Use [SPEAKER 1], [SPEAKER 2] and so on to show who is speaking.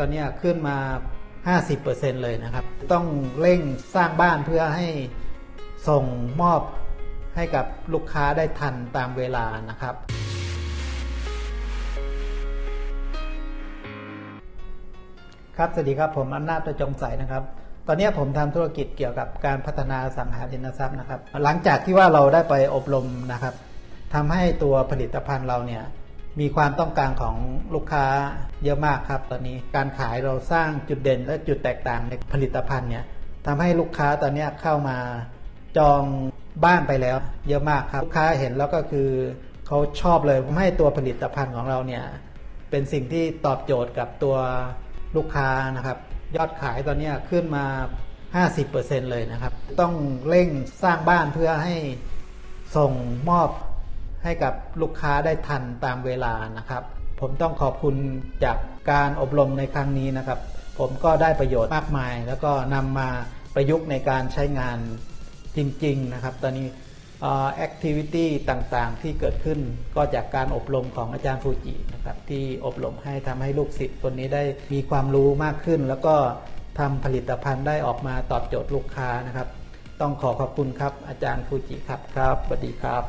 [SPEAKER 1] ตอนนี้ขึ้นมา 50%เลยนะครับ ต้องเร่งสร้างบ้านเพื่อให้ส่งมอบให้กับลูกค้าได้ทันตามเวลานะครับ ครับสวัสดีครับผมอำนาจประจงใสนะครับ ตอนนี้ผมทำธุรกิจเกี่ยวกับการพัฒนาสังหาริมทรัพย์นะครับ หลังจากที่ว่าเราได้ไปอบรมนะครับทำให้ตัวผลิตภัณฑ์เราเนี่ย มีความต้องการของลูกค้าเยอะมากครับ ตอนนี้การขายเราสร้างจุดเด่นและจุดแตกต่างในผลิตภัณฑ์เนี่ยทำให้ลูกค้าตอนนี้เข้ามาจองบ้านไปแล้ว เยอะมากครับ ลูกค้าเห็นแล้วก็คือเขาชอบเลยผมให้ตัวผลิตภัณฑ์ของเราเนี่ยเป็นสิ่งที่ตอบโจทย์กับตัวลูกค้านะครับ ยอดขายตอนนี้ขึ้นมา 50%เลยนะครับ ต้องเร่งสร้างบ้านเพื่อให้ส่งมอบ ให้กับลูกค้าได้ทันตามเวลานะครับ ผมต้องขอบคุณจากการอบรมในครั้งนี้นะครับ ผมก็ได้ประโยชน์มากมาย แล้วก็นำมาประยุกต์ในการใช้งานจริงๆนะครับ ตอนนี้แอคทิวิตี้ต่างๆ ที่เกิดขึ้นก็จากการอบรมของอาจารย์ฟูจินะครับที่อบรมให้ทำให้ลูกศิษย์คนนี้ได้มีความรู้มากขึ้น แล้วก็ทำผลิตภัณฑ์ได้ออกมาตอบโจทย์ลูกค้านะครับ ต้องขอขอบคุณครับอาจารย์ฟูจิครับครับสวัสดีครับ